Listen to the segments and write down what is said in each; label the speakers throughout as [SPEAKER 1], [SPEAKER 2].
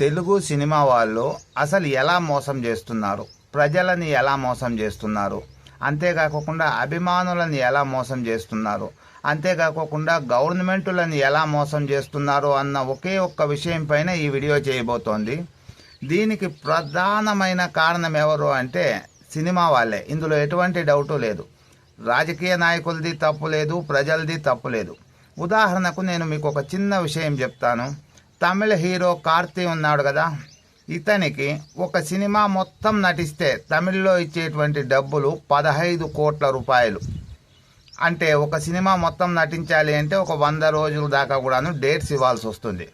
[SPEAKER 1] Telugu cinema వాళ్ళు అసలు ఎలా మోసం చేస్తున్నారు? ప్రజలని ఎలా మోసం చేస్తున్నారు? అంతేకాకుండా అభిమానులను ఎలా మోసం చేస్తున్నారు? అంతేకాకుండా గవర్నమెంటులను ఎలా మోసం చేస్తున్నారు అన్న ఒకే ఒక్క విషయం పైన ఈ వీడియో చేయబోతోంది. దీనికి ప్రధానమైన కారణం ఎవరు అంటే సినిమా వాళ్ళే. ఇందులో ఎటువంటి డౌటు లేదు. రాజకీయ నాయకులది తప్పు లేదు ప్రజలది తప్పు లేదు. ఉదాహరణకు నేను మీకు ఒక చిన్న విషయం చెప్తాను. తమిళ హీరో కార్తీ ఉన్నాడు కదా. ఇతనికి ఒక సినిమా మొత్తం నటిస్తే తమిళ్ళో ఇచ్చేటువంటి డబ్బులు పదహైదు కోట్ల రూపాయలు. అంటే ఒక సినిమా మొత్తం నటించాలి అంటే ఒక వంద రోజుల దాకా కూడాను డేట్స్ ఇవ్వాల్సి వస్తుంది.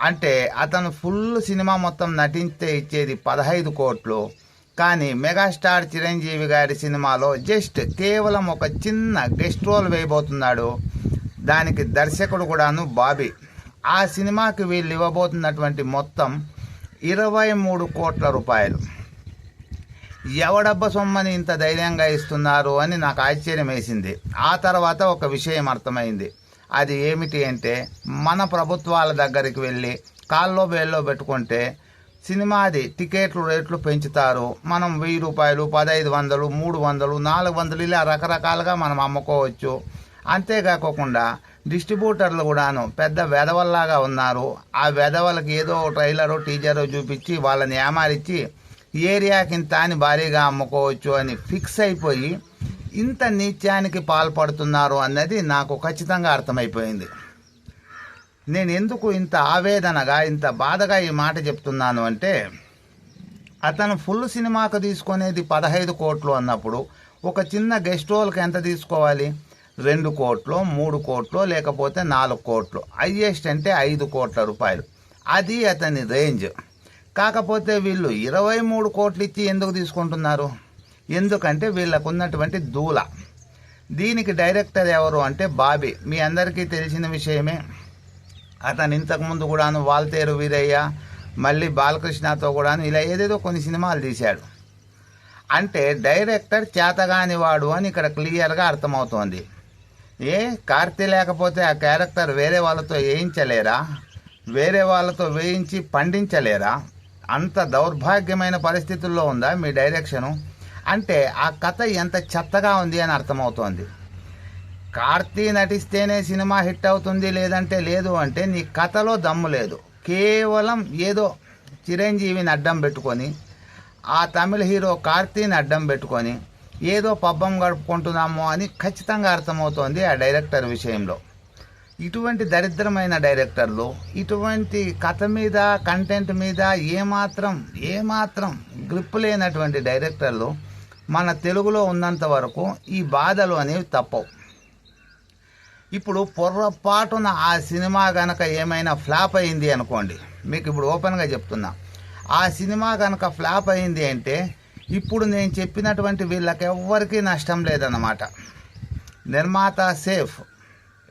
[SPEAKER 1] అంటే అతను ఫుల్ సినిమా మొత్తం నటించే ఇచ్చేది పదహైదు కోట్లు. కానీ మెగాస్టార్ చిరంజీవి గారి సినిమాలో జస్ట్ కేవలం ఒక చిన్న గెస్ట్ రోల్ వేయబోతున్నాడు. దానికి దర్శకుడు కూడాను బాబీ. ఆ సినిమాకి వీళ్ళు ఇవ్వబోతున్నటువంటి మొత్తం ఇరవై మూడు కోట్ల రూపాయలు. ఎవడబ్బ సొమ్మని ఇంత ధైర్యంగా ఇస్తున్నారు అని నాకు ఆశ్చర్యం వేసింది. ఆ తర్వాత ఒక విషయం అర్థమైంది. అది ఏమిటి అంటే మన ప్రభుత్వాల దగ్గరికి వెళ్ళి కాల్లో వేల్లో పెట్టుకుంటే సినిమాది టికెట్లు రేట్లు పెంచుతారు. మనం వెయ్యి రూపాయలు పదహైదు వందలు మూడు వందలు నాలుగు వందలు ఇలా రకరకాలుగా మనం అమ్ముకోవచ్చు. అంతేకాకుండా డిస్ట్రిబ్యూటర్లు కూడాను పెద్ద వెధవల్లాగా ఉన్నారు. ఆ వెధవలకి ఏదో ట్రైలరు టీజరు చూపించి వాళ్ళని ఏమారిచ్చి ఏరియాకి ఇంత అని భారీగా అమ్ముకోవచ్చు అని ఫిక్స్ అయిపోయి ఇంత నీత్యానికి పాల్పడుతున్నారు అన్నది నాకు ఖచ్చితంగా అర్థమైపోయింది. నేను ఎందుకు ఇంత ఆవేదనగా ఇంత బాధగా ఈ మాట చెప్తున్నాను అంటే అతను ఫుల్ సినిమాకు తీసుకునేది పదహైదు కోట్లు అన్నప్పుడు ఒక చిన్న గెస్ట్ రోల్కి ఎంత తీసుకోవాలి? రెండు కోట్లు మూడు కోట్లు లేకపోతే నాలుగు కోట్లు. హయ్యెస్ట్ అంటే ఐదు కోట్ల రూపాయలు. అది అతని రేంజ్. కాకపోతే వీళ్ళు ఇరవై మూడు కోట్లు ఇచ్చి ఎందుకు తీసుకుంటున్నారు? ఎందుకంటే వీళ్ళకు ఉన్నటువంటి దూల. దీనికి డైరెక్టర్ ఎవరు అంటే బాబీ. మీ అందరికీ తెలిసిన విషయమే. అతను ఇంతకుముందు కూడాను వాల్తేరు వీరయ్య మళ్ళీ బాలకృష్ణతో కూడాను ఇలా ఏదేదో కొన్ని సినిమాలు తీశాడు. అంటే డైరెక్టర్ చేతగాని వాడు అని ఇక్కడ క్లియర్గా అర్థమవుతోంది. ఏ? కార్తీ లేకపోతే ఆ క్యారెక్టర్ వేరే వాళ్ళతో వేయించలేరా? వేరే వాళ్ళతో వేయించి పండించలేరా? అంత దౌర్భాగ్యమైన పరిస్థితుల్లో ఉందా మీ డైరెక్షను? అంటే ఆ కథ ఎంత చెత్తగా ఉంది అని అర్థమవుతోంది. కార్తీ నటిస్తేనే సినిమా హిట్ అవుతుంది లేదంటే లేదు అంటే నీ కథలో దమ్ము లేదు. కేవలం ఏదో చిరంజీవిని అడ్డం పెట్టుకొని ఆ తమిళ హీరో కార్తీని అడ్డం పెట్టుకొని ఏదో పబ్బం గడుపుకుంటున్నాము అని ఖచ్చితంగా అర్థమవుతోంది ఆ డైరెక్టర్ విషయంలో. ఇటువంటి దరిద్రమైన డైరెక్టర్లు ఇటువంటి కథ మీద కంటెంట్ మీద ఏమాత్రం ఏమాత్రం గ్రిప్ లేనటువంటి డైరెక్టర్లు మన తెలుగులో ఉన్నంత వరకు ఈ బాధలు అనేవి తప్పవు. ఇప్పుడు పొర్రపాటున ఆ సినిమా గనక ఏమైనా ఫ్లాప్ అయింది అనుకోండి మీకు ఇప్పుడు ఓపెన్గా చెప్తున్నా. ఆ సినిమా కనుక ఫ్లాప్ అయింది అంటే ఇప్పుడు నేను చెప్పినటువంటి వీళ్ళకెవ్వరికీ నష్టం లేదన్నమాట. నిర్మాత సేఫ్.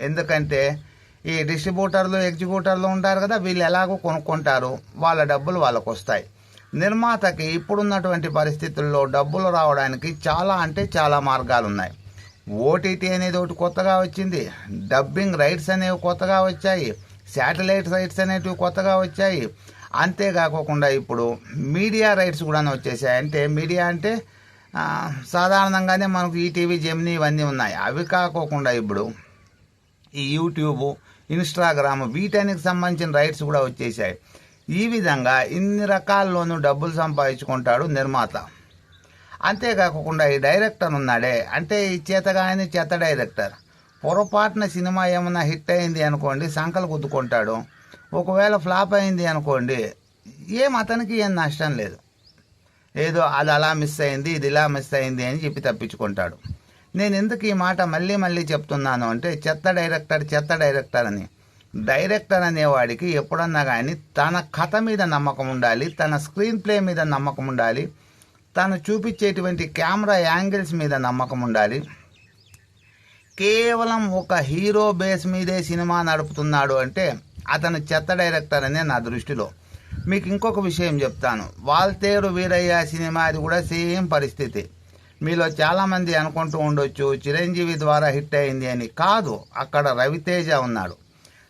[SPEAKER 1] ఎందుకంటే ఈ డిస్ట్రిబ్యూటర్లు ఎగ్జిక్యూటర్లు ఉంటారు కదా వీళ్ళు ఎలాగో కొనుక్కుంటారు. వాళ్ళ డబ్బులు వాళ్ళకు వస్తాయి నిర్మాతకి ఇప్పుడున్నటువంటి పరిస్థితుల్లో డబ్బులు రావడానికి చాలా అంటే చాలా మార్గాలు ఉన్నాయి ఓటీటీ అనేది ఒకటి కొత్తగా వచ్చింది. డబ్బింగ్ రైట్స్ అనేవి కొత్తగా వచ్చాయి. శాటిలైట్ రైట్స్ అనేటివి కొత్తగా వచ్చాయి. అంతేకాకుండా ఇప్పుడు మీడియా రైట్స్ కూడా వచ్చేసాయి. అంటే మీడియా అంటే సాధారణంగానే మనకు ఈటీవీ జెమిని ఇవన్నీ ఉన్నాయి. అవి కాకోకుండా ఇప్పుడు ఈ యూట్యూబ్ ఇన్స్టాగ్రామ్ వీటానికి సంబంధించిన రైట్స్ కూడా వచ్చేసాయి. ఈ విధంగా ఇన్ని రకాల్లోనూ డబ్బులు సంపాదించుకుంటాడు నిర్మాత. అంతేకాకుండా ఈ డైరెక్టర్ ఉన్నాడే. అంటే ఈ చేతగాని చెత్త డైరెక్టర్. పొరపాటున సినిమా ఏమైనా హిట్ అయింది అనుకోండి సంకలు గుద్దుకుంటాడు. ఒకవేళ ఫ్లాప్ అయింది అనుకోండి ఏం అతనికి ఏం నష్టం లేదు. ఏదో అది అలా మిస్ అయింది ఇది ఇలా మిస్ అయింది అని చెప్పి తప్పించుకుంటాడు. నేను ఎందుకు ఈ మాట మళ్ళీ మళ్ళీ చెప్తున్నాను అంటే చెత్త డైరెక్టర్ చెత్త డైరెక్టర్ అని. డైరెక్టర్ అనేవాడికి ఎప్పుడన్నా కానీ తన కథ మీద నమ్మకం ఉండాలి తన స్క్రీన్ ప్లే మీద నమ్మకం ఉండాలి తను చూపించేటువంటి కెమెరా యాంగిల్స్ మీద నమ్మకం ఉండాలి. కేవలం ఒక హీరో బేస్ మీదే సినిమా నడుపుతున్నాడు అంటే అతను చెత్త డైరెక్టర్ అనే నా దృష్టిలో. మీకు ఇంకొక విషయం చెప్తాను. వాల్తేరు వీరయ్య సినిమా అది కూడా సేమ్ పరిస్థితి. మీలో చాలామంది అనుకుంటూ ఉండొచ్చు చిరంజీవి ద్వారా హిట్ అయింది అని. కాదు అక్కడ రవితేజ ఉన్నాడు.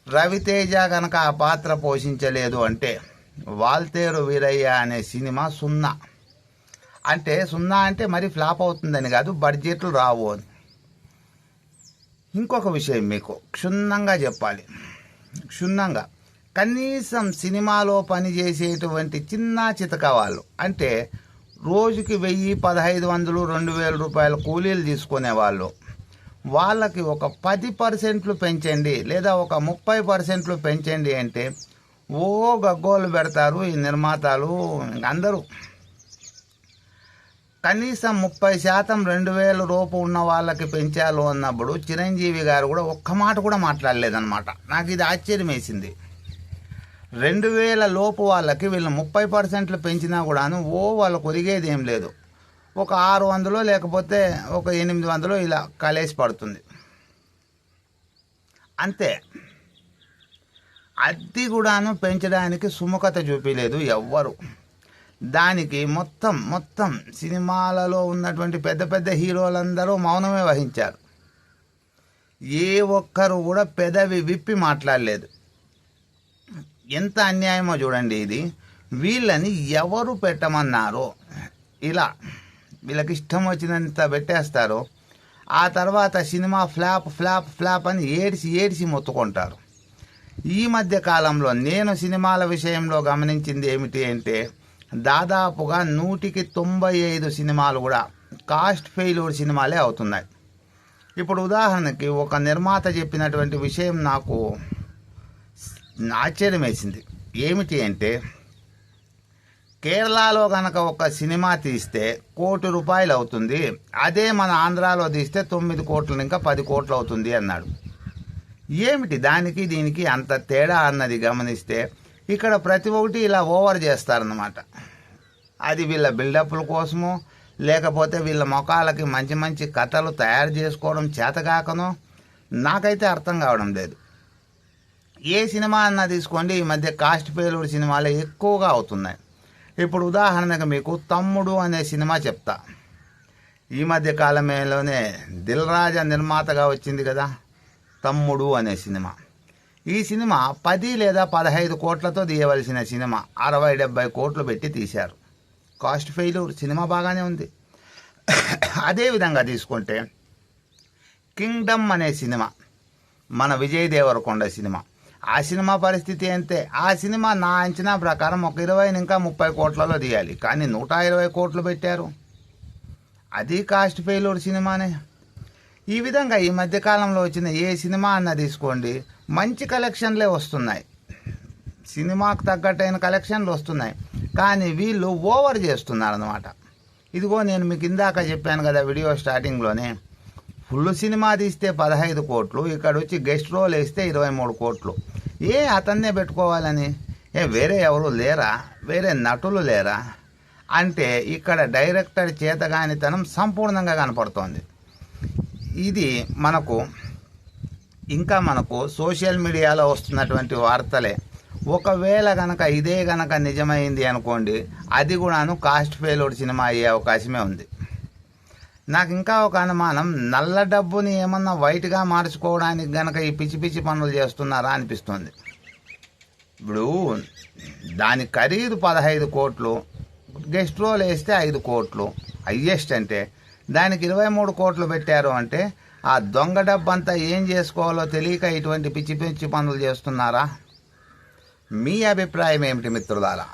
[SPEAKER 1] రవితేజ కనుక ఆ పాత్ర పోషించలేదు అంటే వాల్తేరు వీరయ్య అనే సినిమా సున్నా. అంటే సున్నా అంటే మరి ఫ్లాప్ అవుతుందని కాదు బడ్జెట్లు రావు అని. ఇంకొక విషయం మీకు క్షుణ్ణంగా చెప్పాలి. క్షుణ్ణంగా. కనీసం సినిమాలో పనిచేసేటువంటి చిన్న చితక వాళ్ళు. అంటే రోజుకి వెయ్యి పదహైదు వందలు రెండు వేల రూపాయల కూలీలు తీసుకునే వాళ్ళు. వాళ్ళకి ఒక పది పర్సెంట్లు పెంచండి లేదా ఒక ముప్పై పర్సెంట్లు పెంచండి అంటే ఓ గగ్గోలు పెడతారు ఈ నిర్మాతలు. అందరూ కనీసం ముప్పై శాతం రెండు వేల రూపు ఉన్న వాళ్ళకి పెంచాలు అన్నప్పుడు చిరంజీవి గారు కూడా ఒక్క మాట కూడా మాట్లాడలేదన్నమాట. నాకు ఇది ఆశ్చర్యం వేసింది రెండు వేల లోపు వాళ్ళకి వీళ్ళు ముప్పై పర్సెంట్లు పెంచినా కూడాను ఓ వాళ్ళకు ఒరిగేది ఏం లేదు. ఒక ఆరు వందలు లేకపోతే ఒక ఎనిమిది వందలు ఇలా కలేసి పడుతుంది. అంతే. అది కూడాను పెంచడానికి సుముఖత చూపించలేదు ఎవ్వరు. దానికి మొత్తం మొత్తం సినిమాలలో ఉన్నటువంటి పెద్ద పెద్ద హీరోలందరూ మౌనమే వహించారు. ఏ ఒక్కరు కూడా పెదవి విప్పి మాట్లాడలేదు. ఎంత అన్యాయమో చూడండి ఇది. వీళ్ళని ఎవరు పెట్టమన్నారో ఇలా వీళ్ళకి ఇష్టం వచ్చినంత పెట్టేస్తారు. ఆ తర్వాత సినిమా ఫ్లాప్ ఫ్లాప్ ఫ్లాప్ అని ఏడిసి ఏడిసి మొత్తుకుంటారు. ఈ మధ్య కాలంలో నేను సినిమాల విషయంలో గమనించింది ఏమిటి అంటే దాదాపుగా నూటికి తొంభై ఐదు సినిమాలు కూడా కాస్ట్ ఫెయిల్యూర్ సినిమాలే అవుతున్నాయి. ఇప్పుడు ఉదాహరణకి ఒక నిర్మాత చెప్పినటువంటి విషయం నాకు ఆశ్చర్యం వేసింది ఏమిటి అంటే కేరళలో కనుక ఒక సినిమా తీస్తే కోటి రూపాయలు అవుతుంది అదే మన ఆంధ్రాలో తీస్తే తొమ్మిది కోట్లు ఇంకా పది కోట్లు అవుతుంది అన్నాడు. ఏమిటి దానికి దీనికి అంత తేడా అన్నది గమనిస్తే ఇక్కడ ప్రతి ఒక్కటి ఇలా ఓవర్ చేస్తారన్నమాట. అది వీళ్ళ బిల్డప్ల కోసము లేకపోతే వీళ్ళ ముఖాలకి మంచి మంచి కథలు తయారు చేసుకోవడం చేతకాకనో నాకైతే అర్థం కావడం లేదు. ఏ సినిమా అన్నా తీసుకోండి ఈ మధ్య కాస్ట్ పేలుడు సినిమాలే ఎక్కువగా అవుతున్నాయి. ఇప్పుడు ఉదాహరణకు మీకు తమ్ముడు అనే సినిమా చెప్తా. ఈ మధ్య కాలమేలోనే దిల్ రాజా నిర్మాతగా వచ్చింది కదా తమ్ముడు అనే సినిమా. ఈ సినిమా పది లేదా పదహైదు కోట్లతో తీయవలసిన సినిమా. అరవై డెబ్బై కోట్లు పెట్టి తీశారు. కాస్ట్ ఫెయిల్యూర్ సినిమా బాగానే ఉంది. అదే విధంగా తీసుకుంటే కింగ్డమ్ అనే సినిమా మన విజయ్ దేవరకొండ సినిమా. ఆ సినిమా పరిస్థితి అంతే ఆ సినిమా నా అంచనా ప్రకారం ఒక ఇరవై ఇంకా ముప్పై కోట్లలో తీయాలి. కానీ నూట ఇరవై కోట్లు పెట్టారు. అది కాస్ట్ ఫెయిల్యూర్ సినిమానే. ఈ విధంగా ఈ మధ్యకాలంలో వచ్చిన ఏ సినిమా అన్న తీసుకోండి. మంచి కలెక్షన్లే వస్తున్నాయి. సినిమాకు తగ్గట్టైన కలెక్షన్లు వస్తున్నాయి. కానీ వీళ్ళు ఓవర్ చేస్తున్నారు అనమాట ఇదిగో నేను మీకు ఇందాక చెప్పాను కదా వీడియో స్టార్టింగ్లోనే. ఫుల్ సినిమా తీస్తే పదహైదు కోట్లు ఇక్కడ వచ్చి గెస్ట్ రోల్ వేస్తే ఇరవై మూడు కోట్లు. ఏ అతన్నే పెట్టుకోవాలని? ఏ వేరే ఎవరు లేరా? వేరే నటులు లేరా? అంటే ఇక్కడ డైరెక్టర్ చేతగానితనం సంపూర్ణంగా కనపడుతోంది. ఇది మనకు ఇంకా మనకు సోషల్ మీడియాలో వస్తున్నటువంటి వార్తలే. ఒకవేళ కనుక ఇదే కనుక నిజమైంది అనుకోండి అది కూడాను కాస్ట్ ఫెయిల్డ్ సినిమా అయ్యే అవకాశమే ఉంది. నాకు ఇంకా ఒక అనుమానం నల్ల డబ్బుని ఏమన్నా వైట్గా మార్చుకోవడానికి గనక ఈ పిచ్చి పిచ్చి పనులు చేస్తున్నారా అనిపిస్తుంది. ఇప్పుడు దాని ఖరీదు పదహైదు కోట్లు గెస్ట్ రోల్ వేస్తే ఐదు కోట్లు హయ్యెస్ట్ అంటే దానికి ఇరవై మూడు కోట్లు పెట్టారు అంటే ఆ దొంగ డబ్బంతా ఏం చేసుకోవాలో తెలియక ఇటువంటి పిచ్చి పిచ్చి పనులు చేస్తున్నారా? మీ అభిప్రాయం ఏమిటి మిత్రులారా?